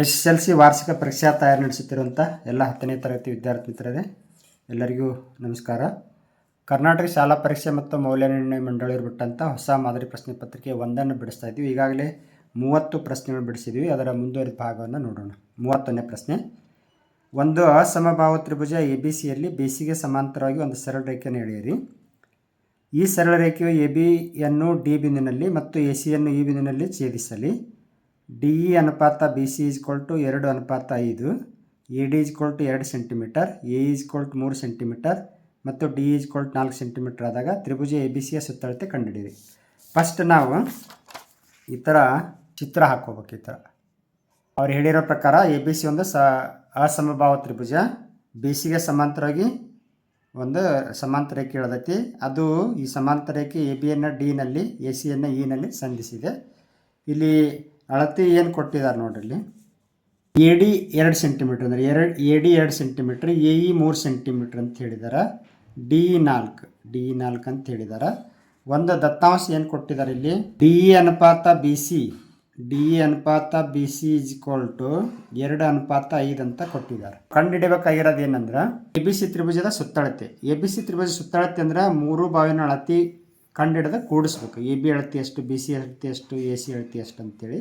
S S L C ವಾರ್ಷಿಕ ಪರೀಕ್ಷಾ ತಯಾರಿ ನಡೆಸುತ್ತಿರುವಂಥ ಎಲ್ಲ ಹತ್ತನೇ ತರಗತಿ ವಿದ್ಯಾರ್ಥಿ ಮಿತ್ರರೇ, ಎಲ್ಲರಿಗೂ ನಮಸ್ಕಾರ. ಕರ್ನಾಟಕ ಶಾಲಾ ಪರೀಕ್ಷೆ ಮತ್ತು ಮೌಲ್ಯ ನಿರ್ಣಯ ಮಂಡಳಿಯವರು ಬಿಟ್ಟಂಥ ಹೊಸ ಮಾದರಿ ಪ್ರಶ್ನೆ ಪತ್ರಿಕೆ ಒಂದನ್ನು ಬಿಡಿಸ್ತಾ ಇದ್ದೀವಿ. ಈಗಾಗಲೇ ಮೂವತ್ತು ಪ್ರಶ್ನೆಗಳು ಬಿಡಿಸಿದ್ವಿ ಅದರ ಮುಂದುವರಿದ ಭಾಗವನ್ನು ನೋಡೋಣ. ಮೂವತ್ತನೇ ಪ್ರಶ್ನೆ, ಒಂದು ಅಸಮಭಾವ ತ್ರಿಭುಜ ಎ ಬಿ ಸಿಯಲ್ಲಿ ಬೇಸಿಗೆ ಸಮಾಂತರವಾಗಿ ಒಂದು ಸರಳ ರೇಖೆಯನ್ನು ಎಳೆಯಿರಿ. ಈ ಸರಳ ರೇಖೆಯು ಎ ಬಿಯನ್ನು ಡಿ ಬಿಂದಿನಲ್ಲಿ ಮತ್ತು ಎ ಸಿಯನ್ನು ಈ ಬಿಂದಿನಲ್ಲಿ ಛೇದಿಸಲಿ. ಡಿ ಇ ಅನುಪಾತ, ಬಿ ಸಿ ಈಜ್ಕೊಲ್ ಟು ಎರಡು ಅನುಪಾತ ಐದು, ಎ ಡಿ ಈಜ್ಕೊಲ್ ಟು ಎರಡು ಸೆಂಟಿಮೀಟರ್, ಎ ಈಜ್ಕೊಲ್ ಟು ಮೂರು ಸೆಂಟಿಮೀಟರ್ ಮತ್ತು ಡಿ ಈಜ್ಕೊಲ್ ಟು ನಾಲ್ಕು ಸೆಂಟಿಮೀಟರ್ ಆದಾಗ ತ್ರಿಭುಜ ಎ ಬಿ ಸಿಯ ಸುತ್ತಳತೆ ಕಂಡುಹಿಡಿಯಿರಿ. ಫಸ್ಟ್ ನಾವು ಈ ಥರ ಚಿತ್ರ ಹಾಕೋಬೇಕು ಈ ಥರ. ಅವ್ರು ಹೇಳಿರೋ ಪ್ರಕಾರ ಎ ಬಿ ಸಿ ಒಂದು ಸ ಅಸಮಭಾವ ತ್ರಿಭುಜ, ಬಿ ಸಿಗೆ ಸಮಾಂತರವಾಗಿ ಒಂದು ಸಮಾಂತರ ರೇಖೆ ಹೇಳದೈತಿ ಅದು ಈ ಸಮಾಂತರ ರೇಖೆ ಎ ಬಿಯನ್ನು ಡಿನಲ್ಲಿ ಎ ಸಿಯನ್ನು ಇನಲ್ಲಿ ಸಂಧಿಸಿದೆ. ಇಲ್ಲಿ ಅಳತೆ ಏನು ಕೊಟ್ಟಿದ್ದಾರೆ ನೋಡ್ರಿ ಇಲ್ಲಿ? ಎ ಡಿ ಎರಡು ಸೆಂಟಿಮೀಟ್ರ್ ಅಂದರೆ ಎರಡು, ಎ ಡಿ ಎರಡು ಸೆಂಟಿಮೀಟ್ರ್ ಎ ಇ ಮೂರು ಸೆಂಟಿಮೀಟ್ರ್ ಅಂತ ಹೇಳಿದ್ದಾರೆ ಡಿ ಇ ನಾಲ್ಕು, ಡಿ ನಾಲ್ಕು ಅಂತ ಹೇಳಿದ್ದಾರೆ ಒಂದು ದತ್ತಾಂಶ ಏನು ಕೊಟ್ಟಿದ್ದಾರೆ ಇಲ್ಲಿ? ಡಿ ಇ ಅನುಪಾತ ಬಿ ಸಿ, ಡಿ ಇ ಅನುಪಾತ B C is equal to ಎರಡು ಅನುಪಾತ ಐದು ಅಂತ ಕೊಟ್ಟಿದ್ದಾರೆ ಕಂಡುಹಿಡಬೇಕಾಗಿರೋದು ಏನಂದ್ರೆ, ಎ ಬಿ ಸಿ ತ್ರಿಭುಜದ ಸುತ್ತಳತೆ. ಎ ಬಿ ಸಿ ತ್ರಿಭುಜ ಸುತ್ತಳತೆ ಅಂದ್ರೆ ಮೂರು ಬಾವಿನ ಅಳತಿ ಕಂಡುಹಿಡಿದು ಕೂಡಿಸ್ಬೇಕು. ಎ ಬಿ ಅಳತಿ ಎಷ್ಟು, ಬಿ ಸಿ ಅಳತೆ ಎಷ್ಟು, ಎ ಸಿ ಅಳತಿ ಎಷ್ಟು ಅಂತೇಳಿ.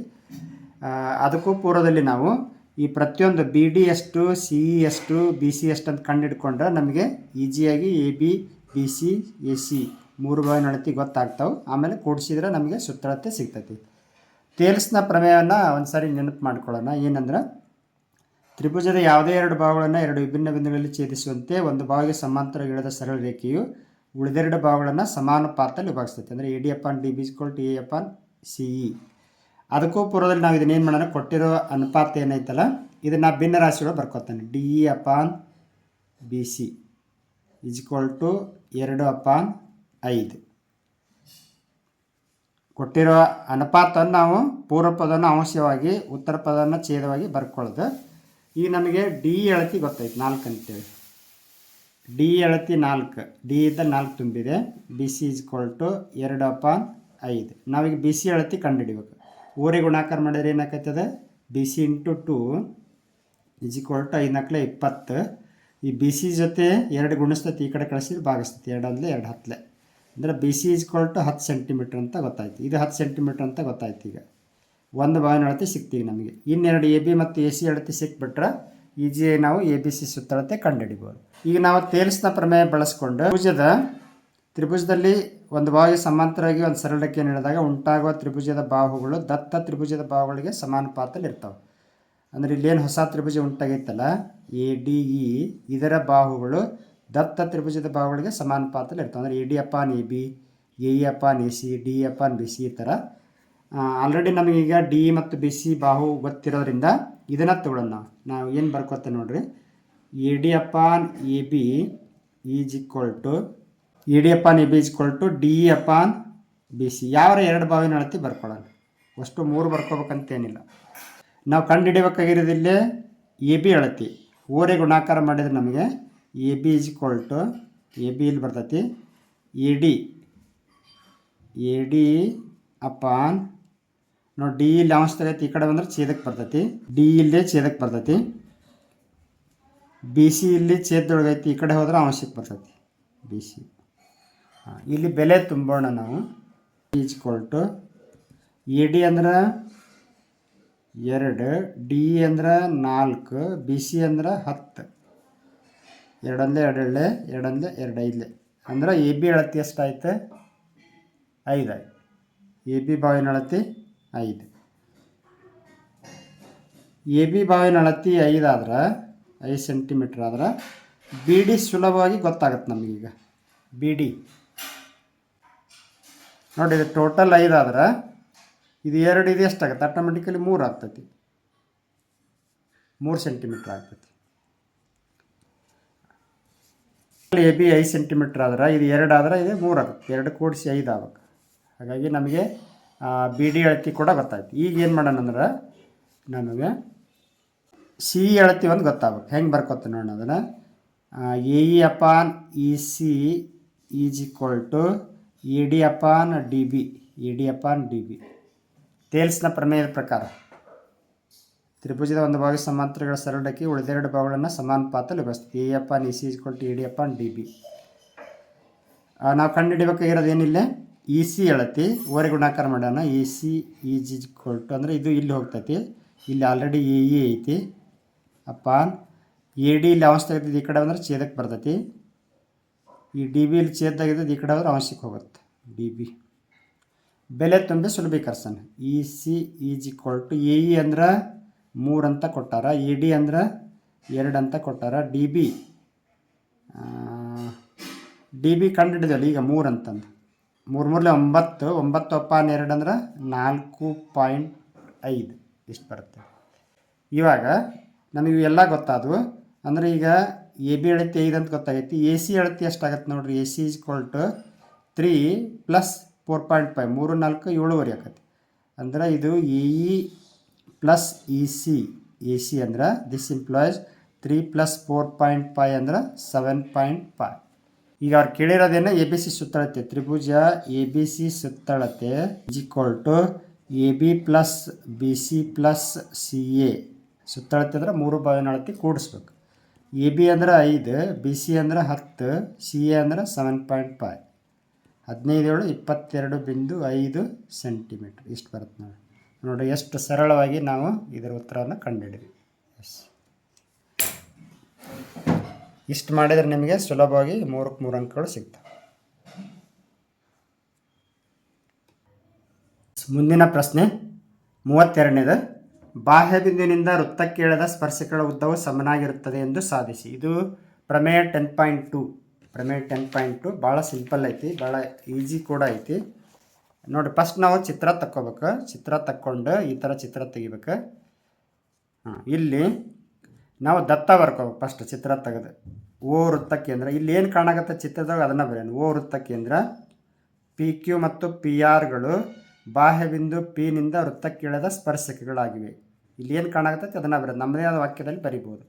ಅದಕ್ಕೂ ಪೂರ್ವದಲ್ಲಿ ನಾವು ಈ ಪ್ರತಿಯೊಂದು ಬಿ ಡಿ ಎಷ್ಟು, ಸಿ ಇ ಎಷ್ಟು, ಬಿ ಸಿ ಎಷ್ಟು ಅಂತ ಕಂಡಿಡ್ಕೊಂಡ್ರೆ ನಮಗೆ ಈಜಿಯಾಗಿ A B B C, A C ಮೂರು ಬಾಯಿನ ಅಳತಿ ಗೊತ್ತಾಗ್ತಾವೆ. ಆಮೇಲೆ ಕೂಡಿಸಿದ್ರೆ ನಮಗೆ ಸುತ್ತಳತೆ ಸಿಗ್ತೈತಿ. ತೇಲ್ಸ್ನ ಪ್ರಮೇಯವನ್ನು ಒಂದು ಸಾರಿ ನೆನಪು ಮಾಡ್ಕೊಳ್ಳೋಣ. ಏನಂದ್ರೆ, ತ್ರಿಭುಜದ ಯಾವುದೇ ಎರಡು ಭಾಗಗಳನ್ನು ಎರಡು ವಿಭಿನ್ನ ಬಿಂದುಗಳಲ್ಲಿ ಛೇದಿಸುವಂತೆ ಒಂದು ಭಾವಿಗೆ ಸಮಾಂತರ ಇಳಿದ ಸರಳ ರೇಖೆಯು ಉಳಿದೆರಡು ಭಾಗಗಳನ್ನು ಪಾತ್ರದಲ್ಲಿ ವಿಭಾಗಿಸ್ತೈತೆ. ಅಂದರೆ A D upon D B equal to A upon C E ಅದಕ್ಕೂ ಪೂರ್ವದಲ್ಲಿ ನಾವು ಇದನ್ನೇನು ಮಾಡೋಣ? ಕೊಟ್ಟಿರೋ ಅನುಪಾತ ಏನೈತಲ್ಲ? ಇದನ್ನು ಭಿನ್ನ ರಾಶಿಗಳು ಬರ್ಕೋತಾನೆ. D E upon B C is equal to ಎರಡು ಅಪಾನ್ ಐದು. ಕೊಟ್ಟಿರೋ ಅನುಪಾತವನ್ನು ನಾವು ಪೂರ್ವ ಪದವನ್ನು ಅಂಶವಾಗಿ, ಉತ್ತರ ಪದವನ್ನು ಛೇದವಾಗಿ ಬರ್ಕೊಳ್ಳೋದು. ಈಗ ನಮಗೆ ಡಿ ಅಳತಿ ಗೊತ್ತಾಯ್ತು ನಾಲ್ಕು ಅಂತೇಳಿ ಡಿ ಅಳತಿ ನಾಲ್ಕು ಡಿ ಇದ್ದ ನಾಲ್ಕು ತುಂಬಿದೆ. ಬಿ ಸಿ ಇಸ್ ಟು ಎರಡು ಅಪಾನ್ ಐದು. ನಾವೀಗ ಬಿ ಸಿ ಅಳತಿ ಕಂಡುಹಿಡಿಬೇಕು. ಊರಿಗೆ ಗುಣಾಕಾರ ಮಾಡಿದ್ರೆ ಏನಾಕೈತದೆ B C into two is equal to ಐದು ಇಪ್ಪತ್ತು. ಈ ಬಿ ಸಿ ಜೊತೆ ಎರಡು ಗುಣಿಸ್ತೈತಿ, ಈ ಕಡೆ ಕಳಿಸಿದ್ರೆ ಭಾಗಿಸ್ತೈತಿ. ಎರಡು ಅಂದ್ಲೆ ಎರಡು ಹತ್ತಲೆ. ಅಂದರೆ ಬಿ ಸಿ ಇಸ್ ಟು ಹತ್ತು ಸೆಂಟಿಮೀಟ್ರ್ ಅಂತ ಗೊತ್ತಾಯ್ತು. ಇದು ಹತ್ತು ಸೆಂಟಿಮೀಟ್ರ್ ಅಂತ ಗೊತ್ತಾಯ್ತು ಈಗ. ಒಂದು ಬಾವಿನ ಅಳತೆ ಸಿಕ್ತೀವಿ ನಮಗೆ. ಇನ್ನೆರಡು ಎ ಬಿ ಮತ್ತು ಎ ಸಿ ಅಳತೆ ಸಿಕ್ಬಿಟ್ರೆ ಈಜಿಯಾಗಿ ನಾವು ಎ ಬಿ ಸಿ ಸುತ್ತಳತೆ ಕಂಡುಹಿಡಿಬೋದು. ಈಗ ನಾವು ತೇಲ್ಸ್ನ ಪ್ರಮೇಯ ಬಳಸ್ಕೊಂಡು ತ್ರಿಭುಜದ, ತ್ರಿಭುಜದಲ್ಲಿ ಒಂದು ಬಾವಿಗೆ ಸಮಾಂತರವಾಗಿ ಒಂದು ಸರಳಕ್ಕೆ ನೀಡಿದಾಗ ಉಂಟಾಗುವ ತ್ರಿಭುಜದ ಬಾಹುಗಳು ದತ್ತ ತ್ರಿಭುಜದ ಬಾಹುಗಳಿಗೆ ಸಮಾನುಪಾತದಲ್ಲಿ ಇರ್ತವೆ. ಅಂದರೆ ಇಲ್ಲೇನು ಹೊಸ ತ್ರಿಭುಜ ಉಂಟಾಗೈತಲ್ಲ, ಎ, ಡಿ, ಇ, ಇದರ ಬಾಹುಗಳು ದತ್ತ ತ್ರಿಭುಜದ ಬಾಹುಗಳಿಗೆ ಸಮಾನುಪಾತದಲ್ಲಿ ಇರ್ತವೆ. ಅಂದರೆ A, D upon A, B, A, E upon A, C, D upon B, C ಈ ಥರ ಆಲ್ರೆಡಿ ನಮಗೀಗ ಡಿ ಮತ್ತು ಬಿ, ಸಿ ಬಾಹು ಗೊತ್ತಿರೋದ್ರಿಂದ ಇದನ್ನು ತಗೊಳ್ಳೋಣ ನಾವು ಏನು ಬರ್ಕೊತ ನೋಡ್ರಿ? Upon A B is equal to upon A B is equal to D upon B C. ಯಾವ ಎರಡು ಬಾವಿನ ಅಳತಿ ಬರ್ಕೊಳ್ಳೋಣ ಅಷ್ಟು ಮೂರು ಬರ್ಕೋಬೇಕಂತೇನಿಲ್ಲ ನಾವು ಕಂಡುಹಿಡಿಬೇಕಾಗಿರೋದಿಲ್ಲೇ ಎ ಬಿ ಅಳತಿ. ಓರೆ ಗುಣಾಕಾರ ಮಾಡಿದ್ರೆ ನಮಗೆ A B is equal to A B ಇಲ್ಲಿ ಬರ್ತೈತಿ. A D A D upon ನೋಡಿ ಡಿ ಇಲ್ಲಿ ಅಂಶ ಈ ಕಡೆ ಬಂದ್ರೆ ಛೇದಕ್ಕೆ ಬರ್ತೈತಿ. ಡಿ ಇಲ್ಲೇ ಛೇದಕ್ಕೆ ಬರ್ತೈತಿ. ಬಿ ಸಿ ಇಲ್ಲಿ ಛೇದದೊಳಗೈತಿ ಈ ಕಡೆ ಹೋದ್ರೆ ಅಂಶಕ್ಕೆ ಬರ್ತೈತಿ. ಬಿ ಸಿ ಹಾಂ, ಇಲ್ಲಿ ಬೆಲೆ ತುಂಬೋಣ ನಾವು. ಈಜ್ ಕೊಲ್ಟು ಎ ಡಿ ಅಂದ್ರೆ ಎರಡು ಡಿ ಅಂದ್ರೆ ನಾಲ್ಕು ಬಿ ಸಿ ಅಂದ್ರೆ ಹತ್ತು. ಎರಡಂದ್ರೆ ಎರಡು ಎಳ್ಳೆ ಎರಡಂದ್ರೆ ಎರಡು ಐದಲೆ ಅಂದ್ರೆ ಎ ಬಿ ಅಳತಿ ಎಷ್ಟಾಯ್ತು? ಐದು ಆಯ್ತು. ಎ ಬಿ ಬಾವಿನ ಅಳತಿ ಐದು. ಎ ಬಿ ಬಾವಿನ ಅಳತಿ ಐದು ಆದ್ರೆ, ಐದು ಸೆಂಟಿಮೀಟ್ರ್ ಆದ್ರೆ, ಬಿ ಡಿ ಸುಲಭವಾಗಿ ಗೊತ್ತಾಗತ್ತೆ ನಮಗೀಗ. B D. ನೋಡಿ, ಇದು ಟೋಟಲ್ ಐದು ಆದ್ರೆ, ಇದು ಎರಡು ಇದು ಎಷ್ಟಾಗತ್ತೆ? ಆಟೋಮೆಟಿಕಲಿ ಮೂರು ಆಗ್ತೈತಿ. ಮೂರು ಸೆಂಟಿಮೀಟ್ರ್ ಆಗ್ತೈತಿ. ಎ ಬಿ ಐದು ಸೆಂಟಿಮೀಟ್ರ್ ಆದ್ರೆ, ಇದು ಎರಡು ಆದ್ರೆ, ಇದು ಮೂರು ಆಗುತ್ತೆ. ಎರಡು ಕೂಡಿಸಿ ಐದು ಆಗುತ್ತೆ ಹಾಗಾಗಿ ನಮಗೆ ಬಿ ಡಿ ಅಳತಿ ಕೂಡ ಗೊತ್ತಾಯ್ತು. ಈಗ ಏನು ಮಾಡೋಣ ಅಂದ್ರೆ ನಮಗೆ ಸಿ ಅಳತಿ ಒಂದು ಗೊತ್ತಾಗಬೇಕು. ಹೆಂಗೆ ಬರ್ಕೊತ ನೋಡೋಣ ಅದನ್ನು? A E upon E C is equal to E D upon D B E D upon D B ತೇಲ್ಸ್ನ ಪ್ರಮೇಯದ ಪ್ರಕಾರ. ತ್ರಿಭುಜದ ಒಂದು ಭಾಗ ಸಮಾಂತರಗಳ ಸರಳಕ್ಕೆ ಉಳಿದೆರಡು ಭಾಗಗಳನ್ನು ಸಮಾನುಪಾತದಲ್ಲಿ ವಿಭಜಿಸ್ತೀವಿ A upon E C is equal to E D upon D B ನಾವು ಕಂಡುಹಿಡಿಬೇಕಾಗಿರೋದು ಏನಿಲ್ಲ. ಇ ಸಿ ಹೇಳತಿ ಓರೆ ಗುಣಾಕಾರ ಮಾಡೋಣ. ಇ ಸಿ ಇ ಜಿ ಕೊಟ್ಟು. ಅಂದರೆ ಇದು ಇಲ್ಲಿ ಹೋಗ್ತೈತಿ. ಇಲ್ಲಿ ಆಲ್ರೆಡಿ ಎ ಇ ಐತಿ. ಅಪಾನ್ ಎ ಡಿ ಇಲ್ಲಿ ಅವಶ್ಯ ತೆಗೆದಿದ್ದು ಈ ಕಡೆ ಅಂದ್ರೆ ಛೇದಕ್ಕೆ ಬರ್ತೈತಿ. ಈ ಡಿ ಬಿ ಇಲ್ಲಿ ಛೇದಾಗಿದ್ದು ಈ ಕಡೆ ಅಂದ್ರೆ ಅವಶ್ಯಕ್ಕೆ ಹೋಗುತ್ತೆ. ಡಿ ಬಿ ಬೆಲೆ ತುಂಬಿ ಸುಲಭೀಕರಿಸೋಣ E C is equal to A E ಅಂದ್ರೆ ಮೂರು ಅಂತ ಕೊಟ್ಟಾರ. ಇ ಡಿ ಅಂದ್ರೆ ಎರಡು ಅಂತ ಕೊಟ್ಟಾರ. ಡಿ ಬಿ ಡಿ ಬಿ ಕಂಡುಹಿಡಿದಲ್ಲ ಈಗ ಮೂರು ಅಂತಂದು. ಮೂರು ಮೂರಲೆ ಒಂಬತ್ತು ಒಂಬತ್ತು ಅಪ್ಪಾನ್ ಎರಡು ಅಂದ್ರೆ ನಾಲ್ಕು ಪಾಯಿಂಟ್ ಐದು. ಇಷ್ಟು ಬರುತ್ತೆ. ಇವಾಗ ನಮಗೆ ಇವೆಲ್ಲ ಗೊತ್ತಾದವು. ಅಂದರೆ ಈಗ ಎ ಬಿ ಅಳತಿ ಐದು ಅಂತ ಗೊತ್ತಾಗೈತಿ. ಎ ಸಿ ಅಳತಿ ಎಷ್ಟಾಗತ್ತೆ ನೋಡ್ರಿ. A C is to three plus four point five. ಮೂರು, ನಾಲ್ಕು, ಏಳುವರೆ ಆಕತಿ. ಅಂದ್ರೆ ಇದು A E plus E C. A C ಅಂದ್ರೆ this implies three plus four point five ಅಂದ್ರೆ ಸೆವೆನ್ ಪಾಯಿಂಟ್ ಫೈವ್. ಈಗ ಅವ್ರು ಕೇಳಿರೋದೇನ ಎ ಬಿ ಸಿ ಸುತ್ತಳತೆ, ತ್ರಿಭುಜ ಎ ಬಿ ಸಿ ಸುತ್ತಳತೆ equal to A B plus B C plus C A ಸುತ್ತಳತೆ ಅಂದ್ರೆ ಮೂರು ಬಾವಿನ ಅಳತೆ ಕೂಡಿಸ್ಬೇಕು. ಎ ಬಿ ಅಂದ್ರೆ ಐದು ಬಿ ಸಿ ಅಂದ್ರೆ ಹತ್ತು ಸಿ ಎ ಅಂದ್ರೆ ಸೆವೆನ್ ಪಾಯಿಂಟ್ ಫೈವ್ ಹದಿನೈದು ಏಳು, ಇಪ್ಪತ್ತೆರಡು ಬಿಂದು ಐದು ಸೆಂಟಿಮೀಟ್ರ್ ಇಷ್ಟು ಬರುತ್ತೆ ನೋಡಿ. ನೋಡಿ, ಎಷ್ಟು ಸರಳವಾಗಿ ನಾವು ಇದರ ಉತ್ತರವನ್ನು ಕಂಡುಹಿಡಿದ್ವಿ. ಎಸ್ ಇಷ್ಟು ಮಾಡಿದರೆ ನಿಮಗೆ ಸುಲಭವಾಗಿ ಮೂರಕ್ಕೆ ಮೂರು ಅಂಕಗಳು ಸಿಗ್ತವೆ. ಮುಂದಿನ ಪ್ರಶ್ನೆ, ಮೂವತ್ತೆರಡನೇದು, ಬಾಹ್ಯ ಬಿಂದುವಿನಿಂದ ವೃತ್ತಕ್ಕೆ ಎಳೆದ ಸ್ಪರ್ಶಕಗಳ ಉದ್ದವು ಸಮನಾಗಿರುತ್ತದೆ ಎಂದು ಸಾಧಿಸಿ. ಇದು ಪ್ರಮೇಯ ಟೆನ್ ಪಾಯಿಂಟ್ ಟು ಪ್ರಮೇಯ ಟೆನ್ ಪಾಯಿಂಟ್ ಟು ಭಾಳ ಸಿಂಪಲ್ ಐತಿ ಭಾಳ ಈಜಿ ಕೂಡ ಐತಿ. ನೋಡಿ ಫಸ್ಟ್ ನಾವು ಚಿತ್ರ ತಕ್ಕೋಬೇಕು. ಚಿತ್ರ ತಕ್ಕೊಂಡು ಈ ಥರ ಚಿತ್ರ ತೆಗಿಬೇಕು. ಹಾಂ, ಇಲ್ಲಿ ನಾವು ದತ್ತ ಬರ್ಕೋಬೇಕು ಫಸ್ಟ್ ಚಿತ್ರ ತೆಗೆದು. ಓ ವೃತ್ತ ಕೇಂದ್ರ. ಇಲ್ಲಿ ಏನು ಕಾಣಾಗತ್ತೆ ಚಿತ್ರದಾಗ ಅದನ್ನು ಬರೆಯೋಣ. ಓ ವೃತ್ತ ಕೇಂದ್ರ. ಪಿ ಕ್ಯೂ ಮತ್ತು ಪಿ ಆರ್ಗಳು ಬಾಹ್ಯ ಬಿಂದು ಪಿನಿಂದ ವೃತ್ತಕ್ಕಿಳಿದ ಸ್ಪರ್ಶಕಗಳಾಗಿವೆ. ಇಲ್ಲಿ ಏನು ಕಾಣಾಗತ್ತೆ ಅದನ್ನು ಬರೆಯೋದು ನಮ್ಮದೇ ಆದ ವಾಕ್ಯದಲ್ಲಿ ಬರಿಬೋದು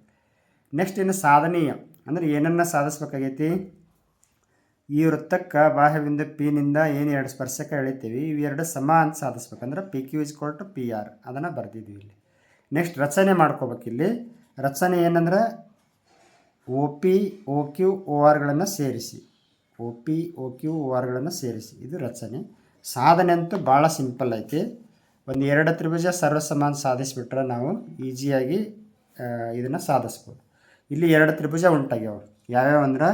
ನೆಕ್ಸ್ಟ್ ಇನ್ನು ಸಾಧನೀಯ. ಅಂದರೆ ಏನನ್ನು ಸಾಧಿಸ್ಬೇಕಾಗೈತಿ? ಈ ವೃತ್ತಕ್ಕೆ ಬಾಹ್ಯ ಬಿಂದು ಪಿನಿಂದ ಏನು ಎರಡು ಸ್ಪರ್ಶಕ ಎಳಿತೀವಿ? ಇವೆರಡು ಸಮ ಅಂತ ಸಾಧಿಸ್ಬೇಕಂದ್ರೆ P Q is to P R ಅದನ್ನು ಬರೆದಿದ್ದೀವಿ ಇಲ್ಲಿ. ನೆಕ್ಸ್ಟ್ ರಚನೆ ಮಾಡ್ಕೋಬೇಕು ಇಲ್ಲಿ. ರಚನೆ ಏನಂದ್ರೆ ಒ ಪಿ ಓ ಕ್ಯೂ ಒ ಆರ್ಗಳನ್ನು ಸೇರಿಸಿ. O P O Q O ಆರ್ಗಳನ್ನು ಸೇರಿಸಿ. ಇದು ರಚನೆ. ಸಾಧನೆ ಅಂತೂ ಭಾಳ ಸಿಂಪಲ್ ಐತಿ. ಒಂದು ಎರಡು ತ್ರಿಭುಜ ಸರ್ವಸಮಾನ ಸಾಧಿಸಿಬಿಟ್ರೆ ನಾವು ಈಸಿಯಾಗಿ ಇದನ್ನು ಸಾಧಿಸ್ಬೋದು. ಇಲ್ಲಿ ಎರಡು ತ್ರಿಭುಜ ಉಂಟಾಗ್ಯಾವ. ಯಾವ್ಯಾವ ಅಂದ್ರೆ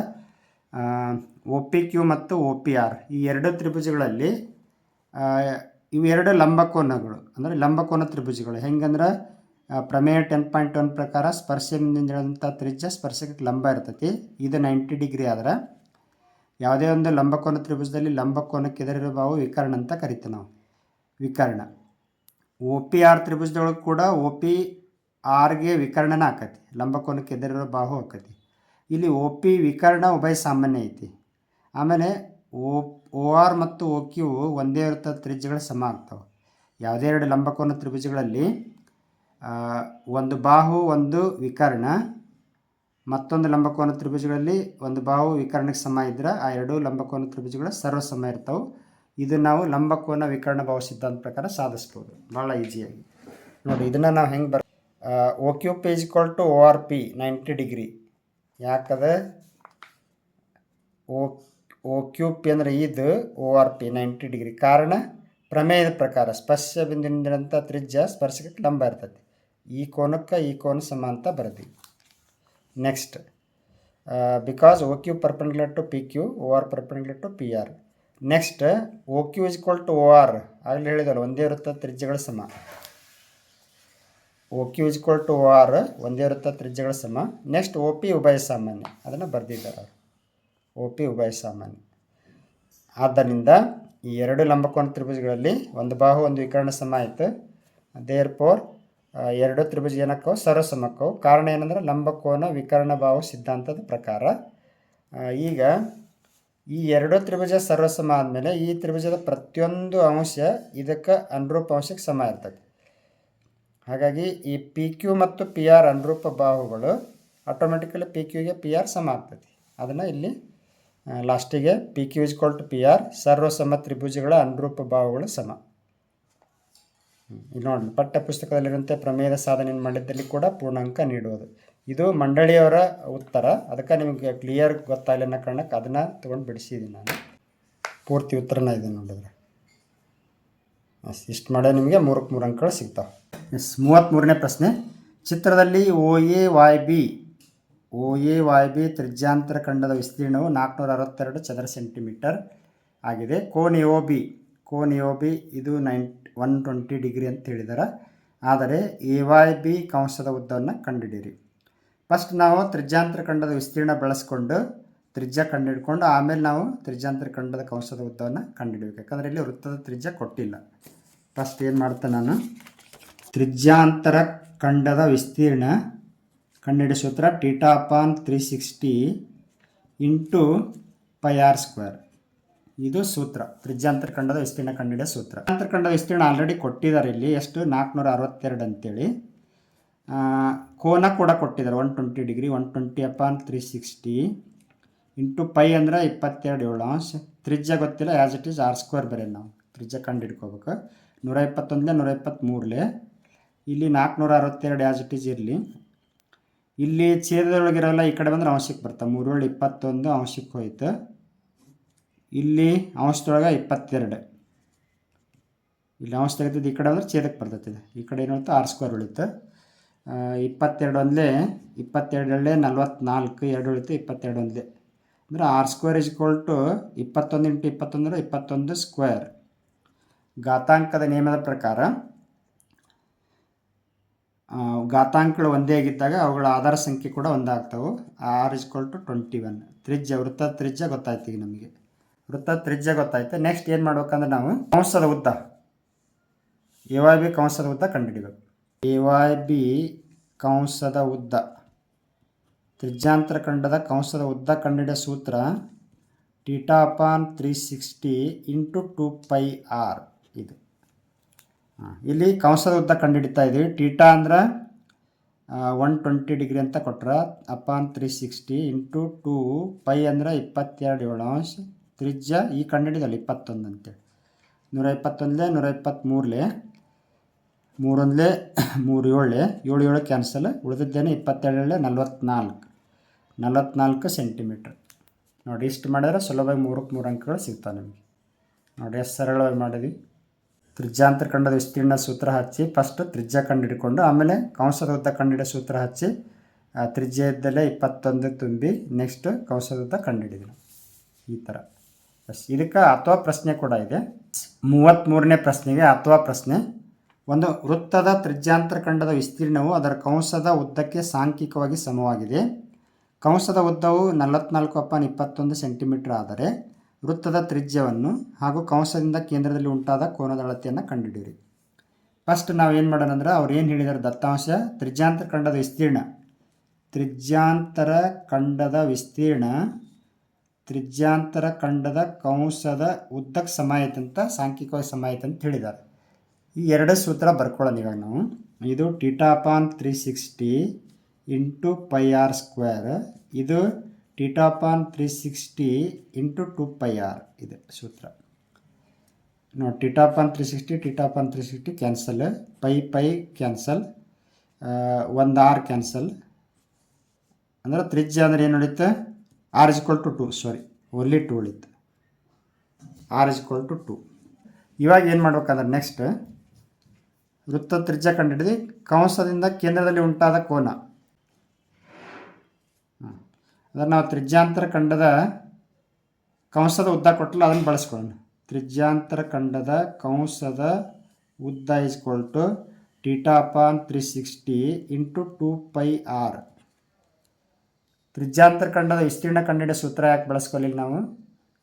ಒ ಪಿ ಕ್ಯೂ ಮತ್ತು ಒ ಪಿ ಆರ್ ಈ ಎರಡು ತ್ರಿಭುಜಗಳಲ್ಲಿ ಇವೆರಡು ಲಂಬಕೋನಗಳು ಅಂದರೆ ಲಂಬಕೋನ ತ್ರಿಭುಜಗಳು. ಹೆಂಗಂದ್ರೆ ಪ್ರಮೇಯ ಟೆನ್ ಪಾಯಿಂಟ್ ಒನ್ ಪ್ರಕಾರ ಸ್ಪರ್ಶದಿಂದ ತ್ರಿಜ್ಯ ಸ್ಪರ್ಶಕ್ಕೆ ಲಂಬ ಇರ್ತೈತಿ. ಇದು ನೈಂಟಿ ಡಿಗ್ರಿ ಆದ್ರೆ ಯಾವುದೇ ಒಂದು ಲಂಬಕೋನ ತ್ರಿಭುಜದಲ್ಲಿ ಲಂಬಕೋನಕ್ಕೆ ಎದುರಿರೋ ಬಾವು ವಿಕರ್ಣ ಅಂತ ಕರಿತೀವಿ ನಾವು. ವಿಕರ್ಣ. ಓ ಪಿ ಆರ್ ತ್ರಿಭುಜದೊಳಗೆ ಕೂಡ ಓ ಪಿ ಆರ್ಗೆ ವಿಕರ್ಣನ ಆಕತಿ ಲಂಬಕೋನಕ್ಕೆ ಎದುರಿರೋ ಬಾಹು ಆಕತಿ ಇಲ್ಲಿ ಒ ಪಿ ವಿಕರ್ಣ ಉಭಯ ಸಾಮಾನ್ಯ ಐತಿ. ಆಮೇಲೆ ಓ ಓ ಆರ್ ಮತ್ತು ಓ ಕ್ಯೂ ಒಂದೇ ಇರ್ತದ ತ್ರಿಜ್ಯಗಳು ಸಮ ಆಗ್ತವೆ. ಯಾವುದೇ ಎರಡು ಲಂಬಕೋನ ತ್ರಿಭುಜಗಳಲ್ಲಿ ಒಂದು ಬಾಹು, ಒಂದು ವಿಕರ್ಣ. ಮತ್ತೊಂದು ಲಂಬಕೋನ ತ್ರಿಭುಜಗಳಲ್ಲಿ ಒಂದು ಬಾಹು, ವಿಕರ್ಣಕ್ಕೆ ಸಮ ಇದ್ರೆ ಆ ಎರಡು ಲಂಬಕೋನ ತ್ರಿಭುಜಗಳು ಸರ್ವಸಮ ಇರ್ತವೆ. ಇದು ನಾವು ಲಂಬಕೋನ, ವಿಕರ್ಣ ಭಾವ ಸಿದ್ಧಾಂತ ಪ್ರಕಾರ ಸಾಧಿಸ್ಬೋದು. ಭಾಳ ಈಸಿಯಾಗಿ. ನೋಡಿ, ಇದನ್ನು ನಾವು ಹೆಂಗೆ ಬರ್ O page is to O R P ninety degree ಯಾಕಂದ್ರೆ ಓ ಓ ಕ್ಯೂ ಪಿ ಅಂದರೆ ಇದು O R P ninety degree ಕಾರಣ ಪ್ರಮೇಯದ ಪ್ರಕಾರ ಸ್ಪರ್ಶ ಬಿಂದುವಿನಿಂದ ತ್ರಿಜ್ಯ ಸ್ಪರ್ಶಕ್ಕೆ ಲಂಬ ಇರ್ತೈತಿ ಈ ಕೋನಕ್ಕೆ ಈ ಕೋನ ಸಮ ಅಂತ ಬರ್ತೀವಿ next because O Q perpendicular to P Q O R perpendicular to P R next O Q is to O R ಆಗಲೇ ಹೇಳಿದಲ್ಲ, ಒಂದೇ ವೃತ್ತ ತ್ರಿಜ್ಯಗಳ ಸಮ. O Q is to O R ಒಂದೇ ವೃತ್ತ ತ್ರಿಜ್ಯಗಳ ಸಮ. ನೆಕ್ಸ್ಟ್ ಓ ಪಿ ಉಭಯ ಸಾಮಾನ್ಯ. ಅದನ್ನು ಬರೆದಿದ್ದಾರೆ ಅವರು. ಓ ಪಿ ಉಭಯ ಸಾಮಾನ್ಯ. ಆದ್ದರಿಂದ ಈ ಎರಡು ಲಂಬಕೋನ ತ್ರಿಭುಜಗಳಲ್ಲಿ ಒಂದು ಬಾಹು, ಒಂದು ವಿಕರ್ಣ ಸಮ ಆಯಿತು. ದೇರ್ ಪೋರ್ ಎರಡು ತ್ರಿಭುಜ ಏನಕ್ಕೋ ಸರಸಮಕ್ಕೋ ಕಾರಣ ಏನಂದ್ರೆ ಲಂಬಕೋನ, ವಿಕರ್ಣ, ಭಾವ, ಸಿದ್ಧಾಂತದ ಪ್ರಕಾರ. ಈಗ ಈ ಎರಡು ತ್ರಿಭುಜ ಸರ್ವಸಮ ಆದಮೇಲೆ ಈ ತ್ರಿಭುಜದ ಪ್ರತಿಯೊಂದು ಅಂಶ ಇದಕ್ಕೆ ಅನುರೂಪ ಅಂಶಕ್ಕೆ ಸಮ ಇರ್ತದೆ. ಹಾಗಾಗಿ ಈ ಪಿ ಕ್ಯೂ ಮತ್ತು ಪಿ ಆರ್ ಅನುರೂಪ ಬಾಹುಗಳು ಆಟೋಮೆಟಿಕಲಿ ಪಿ ಕ್ಯೂಗೆ ಪಿ ಆರ್ ಸಮ ಆಗ್ತದೆ. ಅದನ್ನು ಇಲ್ಲಿ ಲಾಸ್ಟಿಗೆ P Q is to P R ಸರ್ವಸಮ ತ್ರಿಭುಜಗಳ ಅನುರೂಪ ಬಾಹುಗಳು ಸಮ. ನೋಡಿ ಪಠ್ಯ ಪುಸ್ತಕದಲ್ಲಿರುವಂತೆ ಪ್ರಮೇಯದ ಸಾಧನೆಯನ್ನು ಮಾಡಿದ್ದಲ್ಲಿ ಕೂಡ ಪೂರ್ಣಾಂಕ ನೀಡುವುದು. ಇದು ಮಂಡಳಿಯವರ ಉತ್ತರ. ಅದಕ್ಕೆ ನಿಮಗೆ ಕ್ಲಿಯರ್ ಗೊತ್ತಾಗಲಿ ಅನ್ನೋ ಕಾರಣಕ್ಕೆ ಅದನ್ನು ತೊಗೊಂಡು ಬಿಡಿಸಿದ್ದೀನಿ ನಾನು. ಪೂರ್ತಿ ಉತ್ತರನ ಇದೆ ನೋಡಿದ್ರೆ. ಇಷ್ಟು ಮಾಡೋ ನಿಮಗೆ ಮೂರಕ್ಕೆ ಮೂರು ಅಂಕಗಳು ಸಿಗ್ತಾವೆ. ಎಸ್ ಮೂವತ್ತ್ಮೂರನೇ ಪ್ರಶ್ನೆ. ಚಿತ್ರದಲ್ಲಿ O A Y, B. O A Y, B ತ್ರಿಜ್ಯಾಂತರ ಖಂಡದ ವಿಸ್ತೀರ್ಣವು ನಾಲ್ಕುನೂರ ಅರವತ್ತೆರಡು ಚದರ ಸೆಂಟಿಮೀಟರ್ ಆಗಿದೆ. ಕೋನ್ ಎ ಬಿ. ಕೋನ್ ಎ ಬಿ, ಇದು ನೈನ್ ಒನ್ ಟ್ವೆಂಟಿ ಡಿಗ್ರಿ ಅಂತ ಹೇಳಿದ್ದಾರೆ ಆದರೆ ಎ ವೈ ಬಿ ಕಂಸದ ಉದ್ದವನ್ನು ಕಂಡುಹಿಡಿಯಿರಿ ಫಸ್ಟ್ ನಾವು ತ್ರಿಜ್ಯಾಂತರ ಖಂಡದ ವಿಸ್ತೀರ್ಣ ಬಳಸ್ಕೊಂಡು ತ್ರಿಜ್ಯ ಕಂಡುಹಿಡ್ಕೊಂಡು ಆಮೇಲೆ ನಾವು ತ್ರಿಜ್ಯಾಂತರ ಖಂಡದ ಕಂಸದ ಉದ್ದವನ್ನು ಕಂಡುಹಿಡಬೇಕು ಯಾಕಂದರೆ ಇಲ್ಲಿ ವೃತ್ತದ ತ್ರಿಜ್ಯ ಕೊಟ್ಟಿಲ್ಲ. ಫಸ್ಟ್ ಏನು ಮಾಡ್ತೆ ನಾನು? ತ್ರಿಜ್ಯಾಂತರ ಖಂಡದ ವಿಸ್ತೀರ್ಣ ಕಂಡುಹಿಡಿಯೋ ಸೂತ್ರ theta upon three sixty into pi R square ಇದು ಸೂತ್ರ. ತ್ರಿಜ್ಯಾಂತರ ಖಂಡದ ವಿಸ್ತೀರ್ಣ ಕಂಡಿಡಿಯ ಸೂತ್ರ. ತ್ರಿಜ್ಯಾಂತರ ಖಂಡದ ವಿಸ್ತೀರ್ಣ ಆಲ್ರೆಡಿ ಕೊಟ್ಟಿದ್ದಾರೆ ಇಲ್ಲಿ. ಎಷ್ಟು? ನಾಲ್ಕುನೂರ ಅರವತ್ತೆರಡು ಅಂತೇಳಿ ಕೋನ ಕೂಡ ಕೊಟ್ಟಿದ್ದಾರೆ. One twenty degree one twenty upon three sixty into pi ಅಂದರೆ ಇಪ್ಪತ್ತೆರಡು ಏಳು. ಅಂಶ ತ್ರಿಜ್ಯ ಗೊತ್ತಿಲ್ಲ. As it is R square ಬರೀ ನಾವು. ತ್ರಿಜ್ಯ ಕಂಡು ಹಿಡ್ಕೋಬೇಕು ನೂರ ಇಪ್ಪತ್ತೊಂದಲೇ ನೂರ ಇಪ್ಪತ್ತ್ಮೂರಲೇ ಇಲ್ಲಿ ನಾಲ್ಕುನೂರ ಅರವತ್ತೆರಡು ಆ್ಯಸ್ ಇಟ್ ಈಸ್ ಇರಲಿ. ಇಲ್ಲಿ ಛೇದದೊಳಗಿರೋಲ್ಲ, ಈ ಕಡೆ ಬಂದ್ರೆ ಅಂಶಕ್ಕೆ ಬರ್ತಾವೆ ಮೂರೇಳು ಇಪ್ಪತ್ತೊಂದು ಅಂಶಕ್ಕೆ ಹೋಯ್ತು. ಇಲ್ಲಿ ಅಂಶದೊಳಗೆ ಇಪ್ಪತ್ತೆರಡು. ಇಲ್ಲಿ ಅಂಶ ತೆಗೆದಿದ್ದು ಈ ಕಡೆ ಅಂದ್ರೆ ಛೇದಕ್ಕೆ ಬರ್ತೈತೆ ಈ ಕಡೆ ಏನು ಆರ್ ಸ್ಕ್ವೇರ್ ಉಳಿತು ಇಪ್ಪತ್ತೆರಡು ಒಂದಲೇ ನಲ್ವತ್ತ್ನಾಲ್ಕು ನಲ್ವತ್ನಾಲ್ಕು, ಎರಡು ಉಳಿತು ಇಪ್ಪತ್ತೆರಡು ಒಂದಲೇ. ಅಂದರೆ R square is equal to ಇಪ್ಪತ್ತೊಂದು ಇಂಟು ಇಪ್ಪತ್ತೊಂದರ ಇಪ್ಪತ್ತೊಂದು ಸ್ಕ್ವೇರ್ ಘಾತಾಂಕದ ನಿಯಮದ ಪ್ರಕಾರ ಘಾತಾಂಕಗಳು ಒಂದೇ ಆಗಿದ್ದಾಗ ಅವುಗಳ ಆಧಾರ ಸಂಖ್ಯೆ ಕೂಡ ಒಂದಾಗ್ತವೆ. R is to twenty one ತ್ರಿಜ್ಯ ವೃತ್ತ ತ್ರಿಜ್ಯ ಗೊತ್ತಾಯ್ತು ಈಗ ನಮಗೆ. ವೃತ್ತ ತ್ರಿಜ್ಯ ಗೊತ್ತಾಯ್ತು. ನೆಕ್ಸ್ಟ್ ಏನು ಮಾಡ್ಬೇಕಂದ್ರೆ ನಾವು ಕಂಸದ ಉದ್ದ. ಎ ವೈ ಬಿ ಕಂಸದ ಉದ್ದ ಕಂಡುಹಿಡಿಬೇಕು. ಎ ವೈ ಬಿ ಕಂಸದ ಉದ್ದ. ತ್ರಿಜ್ಯಾಂತರ ಖಂಡದ ಕಂಸದ ಉದ್ದ ಕಂಡುಹಿಡಿಯೋ ಸೂತ್ರ theta upon three sixty into two pi R ಇದು. ಇಲ್ಲಿ ಕಂಸದ ಉದ್ದ ಕಂಡುಹಿಡಿತಾ ಇದ್ದೀವಿ ಟೀಟಾ ಅಂದ್ರೆ ಒನ್ ಟ್ವೆಂಟಿ ಡಿಗ್ರಿ ಅಂತ ಕೊಟ್ರೆ upon three sixty into two pi ಅಂದ್ರೆ ಇಪ್ಪತ್ತೆರಡು ಏಳು ಅಂಶ ತ್ರಿಜ್ಯ ಈ ಕಂಡುಹಿಡಿದಲ್ಲ ಇಪ್ಪತ್ತೊಂದು ಅಂತೇಳಿ ನೂರ ಇಪ್ಪತ್ತೊಂದಲೇ ನೂರ ಇಪ್ಪತ್ತ್ಮೂರಲೇ ಮೂರೊಂದಲೇ ಮೂರು ಏಳೇ ಏಳು ಏಳು ಕ್ಯಾನ್ಸಲ್, ಉಳಿದಿದ್ದೇನೆ ಇಪ್ಪತ್ತೆರಡರಲ್ಲೇ ನಲ್ವತ್ನಾಲ್ಕು. ನಲ್ವತ್ನಾಲ್ಕು ಸೆಂಟಿಮೀಟ್ರ್. ನೋಡಿ, ಇಷ್ಟು ಮಾಡಿದ್ರೆ ಸುಲಭವಾಗಿ ಮೂರಕ್ಕೆ ಮೂರು ಅಂಕಗಳು ಸಿಗ್ತಾವೆ ನಿಮಗೆ. ನೋಡಿ, ಎಷ್ಟು ಸರಳವಾಗಿ ಮಾಡಿದ್ವಿ. ತ್ರಿಜ್ಯಾಂತರ ಕಂಡದ ವಿಸ್ತೀರ್ಣ ಸೂತ್ರ ಹಚ್ಚಿ ಫಸ್ಟ್ ತ್ರಿಜ್ಯ ಕಂಡುಹಿಡ್ಕೊಂಡು, ಆಮೇಲೆ ಕಂಸದ ಕಂಡು ಸೂತ್ರ ಹಚ್ಚಿ, ಆ ತ್ರಿಜ್ಯ ಇದ್ದಲ್ಲೇ ಇಪ್ಪತ್ತೊಂದು ತುಂಬಿ ನೆಕ್ಸ್ಟ್ ಕಂಸದತ್ತ ಕಂಡು ಈ ಥರ ಇದಕ್ಕೆ ಅಥವಾ ಪ್ರಶ್ನೆ ಕೂಡ ಇದೆ. ಮೂವತ್ತ್ಮೂರನೇ ಪ್ರಶ್ನೆಗೆ ಅಥವಾ ಪ್ರಶ್ನೆ. ಒಂದು, ವೃತ್ತದ ತ್ರಿಜ್ಯಾಂತರ ಖಂಡದ ವಿಸ್ತೀರ್ಣವು ಅದರ ಕಂಸದ ಉದ್ದಕ್ಕೆ ಸಾಂಖ್ಯಿಕವಾಗಿ ಸಮವಾಗಿದೆ. ಕಂಸದ ಉದ್ದವು ನಲವತ್ನಾಲ್ಕು ಅಪಾನ್ ಇಪ್ಪತ್ತೊಂದು ಸೆಂಟಿಮೀಟರ್ ಆದರೆ ವೃತ್ತದ ತ್ರಿಜ್ಯವನ್ನು ಹಾಗೂ ಕಂಸದಿಂದ ಕೇಂದ್ರದಲ್ಲಿ ಉಂಟಾದ ಕೋನದ ಅಳತೆಯನ್ನು ಕಂಡುಹಿಡಿಯಿರಿ ಫಸ್ಟ್ ನಾವು ಏನು ಮಾಡೋಣ ಅಂದ್ರೆ ಅವ್ರು ಏನು ಹೇಳಿದಾರೆ ದತ್ತಾಂಶ? ತ್ರಿಜ್ಯಾಂತರ ಖಂಡದ ವಿಸ್ತೀರ್ಣ. ತ್ರಿಜ್ಯಾಂತರ ಖಂಡದ ವಿಸ್ತೀರ್ಣ ತ್ರಿಜ್ಯಾಂತರ ಖಂಡದ ಕಂಸದ ಉದ್ದಕ್ಕೆ ಸಮ ಐತಂತ ಸಾಂಖ್ಯಿಕವಾಗಿ ಸಮ ಐತಂತ ಹೇಳಿದ್ದಾರೆ. ಈ ಎರಡು ಸೂತ್ರ ಬರ್ಕೊಳ್ಳೋಣ ಇವಾಗ ನಾವು. ಇದು theta upon three sixty into pi R square. ಇದು theta upon three sixty into two pi R ಇದು ಸೂತ್ರ. ನೋಡಿ, theta upon three sixty, theta upon three sixty cancel. Pi pi cancel. ಒಂದು ಆರ್ ಕ್ಯಾನ್ಸಲ್. ಅಂದ್ರೆ ತ್ರಿಜ್ಯ ಅಂದ್ರೆ ಏನು ಉಳಿತು R is two two sorry only two ಉಳಿತು. ಆರ್ ಇಸ್ ಟು ಟು ಇವಾಗ ಏನು ಮಾಡ್ಬೇಕಂದ್ರೆ ನೆಕ್ಸ್ಟ್ ವೃತ್ತ ತ್ರಿಜ್ಯ ಕಂಡುಹಿಡಿದು ಕಂಸದಿಂದ ಕೇಂದ್ರದಲ್ಲಿ ಉಂಟಾದ ಕೋನ. ಅದನ್ನು ನಾವು ತ್ರಿಜ್ಯಾಂತರ ಖಂಡದ ಕಂಸದ ಉದ್ದ ಕೊಟ್ಟಲ್ಲ ಅದನ್ನು ಬಳಸ್ಕೊಳ್ಳೋಣ. ತ್ರಿಜ್ಯಾಂತರ ಖಂಡದ ಕಂಸದ ಉದ್ದ is equal to to theta upon three sixty into two pi R ತ್ರಿಜ್ಯಾಂತರ ಖಂಡದ ವಿಸ್ತೀರ್ಣ ಕಂಡಿಡಿಯ ಸೂತ್ರ ಯಾಕೆ ಬಳಸ್ಕೊಳ್ಳಿಲ್ಲ ನಾವು?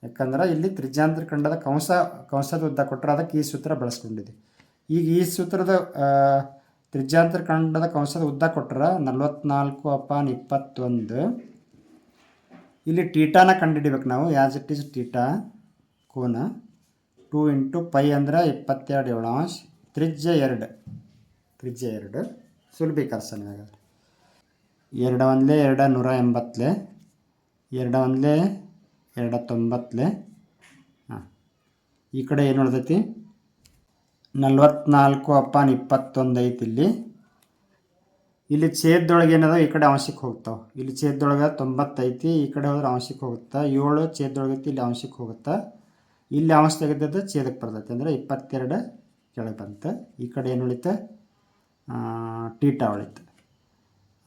ಯಾಕಂದ್ರೆ ಇಲ್ಲಿ ತ್ರಿಜ್ಯಾಂತರ ಖಂಡದ ಕಂಸ, ಕಂಸದ ಉದ್ದ ಕೊಟ್ಟರೆ ಅದಕ್ಕೆ ಈ ಸೂತ್ರ ಬಳಸ್ಕೊಂಡಿದ್ದೆ ಈಗ ಈ ಸೂತ್ರದ ತ್ರಿಜ್ಯಾಂತರ ಖಂಡದ ಕಂಸದ ಉದ್ದ ಕೊಟ್ಟರೆ ನಲ್ವತ್ನಾಲ್ಕು ಅಪಾನ್ ಇಪ್ಪತ್ತೊಂದು. ಇಲ್ಲಿ ಟೀಟಾನ ಕಂಡುಹಿಡಿಬೇಕು ನಾವು. ಯಾಸ್ ಇಟ್ ಈಸ್ ಟೀಟಾ ಕೋನ ಟೂ ಇಂಟು ಪೈ ಅಂದ್ರೆ ಇಪ್ಪತ್ತೆರಡು ಏಳು ಅಂಶ. ತ್ರಿಜ್ಯ ಎರಡು. ತ್ರಿಜ್ಯ ಎರಡು. ಸುಲಭೀಕರಿಸೋಣ ಇವಾಗ. ಎರಡು ಒಂದ್ಲೆ ಎರಡು ನೂರ ಎಂಬತ್ತಲೆ ಎರಡು ಒಂದ್ಲೆ ಎರಡು ತೊಂಬತ್ತಲೆ ಹಾಂ. ಈ ಕಡೆ ಏನು ಉಳ್ದೈತಿ? ನಲ್ವತ್ನಾಲ್ಕು ಅಪ್ಪನ್ ಇಪ್ಪತ್ತೊಂದು ಐತಿ ಇಲ್ಲಿ. ಇಲ್ಲಿ ಛೇದದೊಳಗೆ ಏನದ ಈ ಕಡೆ ಅಂಶಕ್ಕೆ ಹೋಗ್ತಾವೆ. ಇಲ್ಲಿ ಛೇದದೊಳಗೆ ತೊಂಬತ್ತೈತಿ ಈ ಕಡೆ ಹೋದ್ರೆ ಅಂಶಕ್ಕೆ ಹೋಗುತ್ತೆ? ಏಳು ಛೇದದೊಳಗೆ ಐತಿ, ಇಲ್ಲಿ ಅಂಶಕ್ಕೆ ಹೋಗುತ್ತೆ? ಇಲ್ಲಿ ಅಂಶ ತೆಗೆದದ್ದು ಛೇದಕ್ಕೆ ಬರ್ತೈತಿ, ಅಂದರೆ ಇಪ್ಪತ್ತೆರಡು ಕೆಳಗೆ ಬಂತು. ಈ ಕಡೆ ಏನು ಉಳಿತು? ಟೀಟಾ ಉಳಿತು.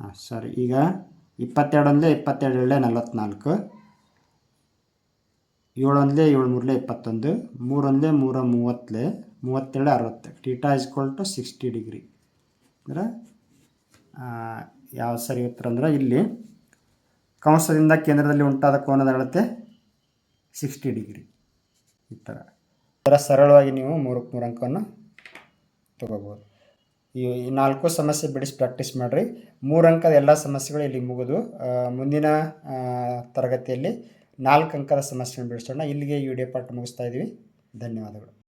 ಹಾಂ, ಸರಿ. ಈಗ ಇಪ್ಪತ್ತೆರಡೊಂದೇ ಇಪ್ಪತ್ತೆರಡು ಏಳೆ ನಲ್ವತ್ನಾಲ್ಕು ಏಳು ಒಂದಲೇ ಏಳು ಮೂರಲೇ ಇಪ್ಪತ್ತೊಂದು ಮೂರು ಒಂದಲೇ ಮೂರ ಮೂವತ್ತಲೇ ಮೂವತ್ತೆರಡು ಅರವತ್ತು. Theta is equal to sixty degree. ಅಂದರೆ ಯಾವ ಸರಿ ಉತ್ತರ ಅಂದ್ರೆ ಇಲ್ಲಿ ಕಂಸದಿಂದ ಕೇಂದ್ರದಲ್ಲಿ ಉಂಟಾದ ಕೋನದ ಅಳತೆ ಸಿಕ್ಸ್ಟಿ ಡಿಗ್ರಿ. ಈ ಥರ ಈ ಥರ ಸರಳವಾಗಿ ನೀವು ಮೂರಕ್ಕೆ ಮೂರು ಅಂಕವನ್ನು ತಗೋಬೋದು. ಈ ನಾಲ್ಕು ಸಮಸ್ಯೆ ಬಿಡಿಸಿ ಪ್ರಾಕ್ಟೀಸ್ ಮಾಡಿರಿ. ಮೂರು ಅಂಕದ ಎಲ್ಲ ಸಮಸ್ಯೆಗಳು ಇಲ್ಲಿ ಮುಗಿದು. ಮುಂದಿನ ತರಗತಿಯಲ್ಲಿ ನಾಲ್ಕು ಅಂಕದ ಸಮಸ್ಯೆಯನ್ನು ಬಿಡಿಸೋಣ. ಇಲ್ಲಿಗೆ ಈ ವಿಡಿಯೋ ಪಾಠ ಮುಗಿಸ್ತಾ ಇದ್ದೀವಿ. ಧನ್ಯವಾದಗಳು.